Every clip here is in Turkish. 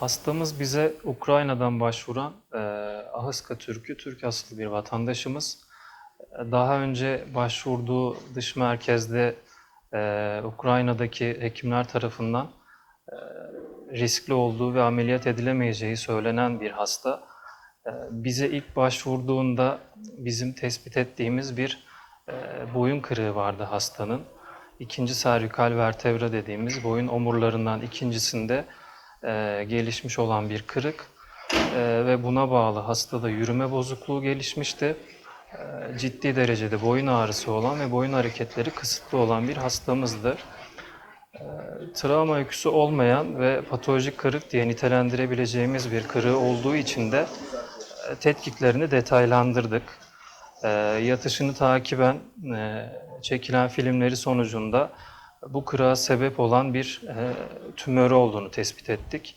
Hastamız bize Ukrayna'dan başvuran e, Ahıska Türk'ü, Türk asıllı bir vatandaşımız. E, Daha önce başvurduğu dış merkezde e, Ukrayna'daki hekimler tarafından e, riskli olduğu ve ameliyat edilemeyeceği söylenen bir hasta. E, bize ilk başvurduğunda bizim tespit ettiğimiz bir e, boyun kırığı vardı hastanın. İkinci servikal vertebra dediğimiz boyun omurlarından ikincisinde e, gelişmiş olan bir kırık E, ve buna bağlı hastada yürüme bozukluğu gelişmişti. E, ciddi derecede boyun ağrısı olan ve boyun hareketleri kısıtlı olan bir hastamızdı. E, travma öyküsü olmayan ve patolojik kırık diye nitelendirebileceğimiz bir kırığı olduğu için de e, tetkiklerini detaylandırdık. E, yatışını takiben e, çekilen filmleri sonucunda bu kırığa sebep olan bir e, tümörü olduğunu tespit ettik.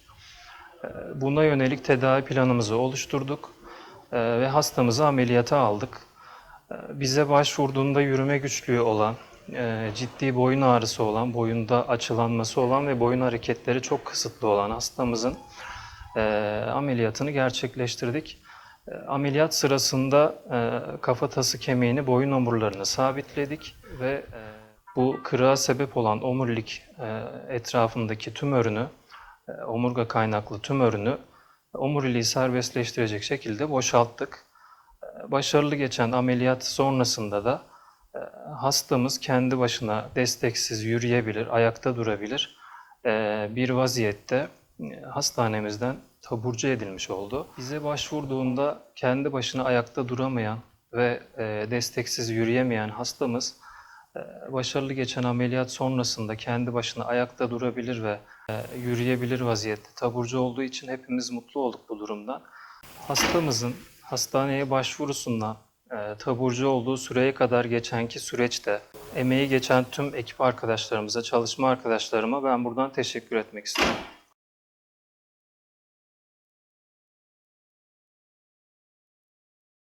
E, buna yönelik tedavi planımızı oluşturduk e, ve hastamızı ameliyata aldık. E, bize başvurduğunda yürüme güçlüğü olan, e, ciddi boyun ağrısı olan, boyunda açılanması olan ve boyun hareketleri çok kısıtlı olan hastamızın e, ameliyatını gerçekleştirdik. E, Ameliyat sırasında e, kafatası kemiğini boyun omurlarına sabitledik ve e, bu kırığa sebep olan omurilik e, etrafındaki tümörünü, e, omurga kaynaklı tümörünü omuriliği serbestleştirecek şekilde boşalttık. E, Başarılı geçen ameliyat sonrasında da hastamız kendi başına desteksiz yürüyebilir, ayakta durabilir bir vaziyette hastanemizden taburcu edilmiş oldu. Bize başvurduğunda kendi başına ayakta duramayan ve desteksiz yürüyemeyen hastamız başarılı geçen ameliyat sonrasında kendi başına ayakta durabilir ve e, yürüyebilir vaziyette taburcu olduğu için hepimiz mutlu olduk bu durumdan. Hastamızın hastaneye başvurusundan e, taburcu olduğu süreye kadar geçenki süreçte emeği geçen tüm ekip arkadaşlarımıza, çalışma arkadaşlarıma ben buradan teşekkür etmek istiyorum.